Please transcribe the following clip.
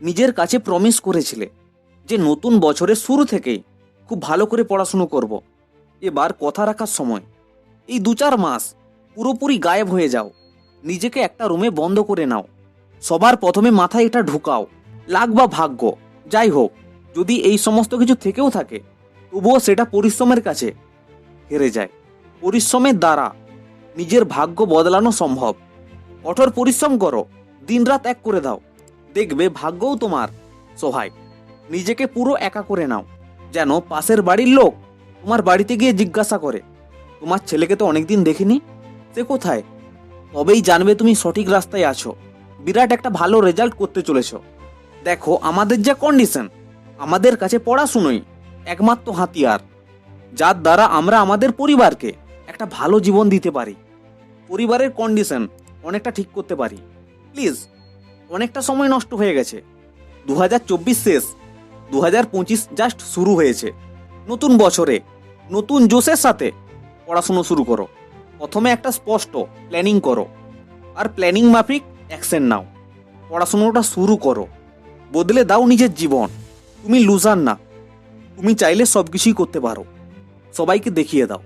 নিজের কাছে প্রমিস করেছিলে যে নতুন বছরের শুরু থেকেই খুব ভালো করে পড়াশুনো করব। এবার কথা রাখার সময়। এই দু চার মাস পুরোপুরি গায়েব হয়ে যাও। নিজেকে একটা রুমে বন্ধ করে নাও। সবার প্রথমে মাথায় এটা ঢুকাও। লাগ বা ভাগ্য। যাই হোক, যদি এই সমস্ত কিছু থেকেও থাকে, তবুও সেটা পরিশ্রমের কাছে হেরে যায়। পরিশ্রমের দ্বারা নিজের ভাগ্য বদলানো সম্ভব। কঠোর পরিশ্রম করো। দিনরাত এক করে দাও। দেখবে ভাগ্যও তোমার। সহায় নিজেকে পুরো একা করে নাও। যেন পাশের বাড়ির লোক তোমার বাড়িতে গিয়ে জিজ্ঞাসা করে, তোমার ছেলেকে তো অনেকদিন দেখিনি? সে কোথায়? তবেই জানবে তুমি সঠিক রাস্তায় আছো। বিরাট একটা ভালো রেজাল্ট করতে চলেছ। দেখো আমাদের যা কন্ডিশন আমাদের কাছে পড়াশুনোই একমাত্র হাতিয়ার। যার দ্বারা আমরা আমাদের পরিবারকে একটা ভালো জীবন দিতে পারি। পরিবারের কন্ডিশন অনেকটা ঠিক করতে পারি। প্লিজ অনেকটা সময় নষ্ট হয়ে গেছে। দু হাজার চব্বিশ শেষ দু হাজার পঁচিশ জাস্ট শুরু হয়েছে। নতুন বছরে, নতুন জোশের সাথে পড়াশুনো শুরু করো। প্রথমে একটা স্পষ্ট প্ল্যানিং করো। আর প্ল্যানিং মাফিক অ্যাকশন নাও। পড়াশুনোটা শুরু করো। বদলে দাও নিজের জীবন। তুমি লুজার না। তুমি চাইলে সব কিছুই করতে পারো। সবাইকে দেখিয়ে দাও।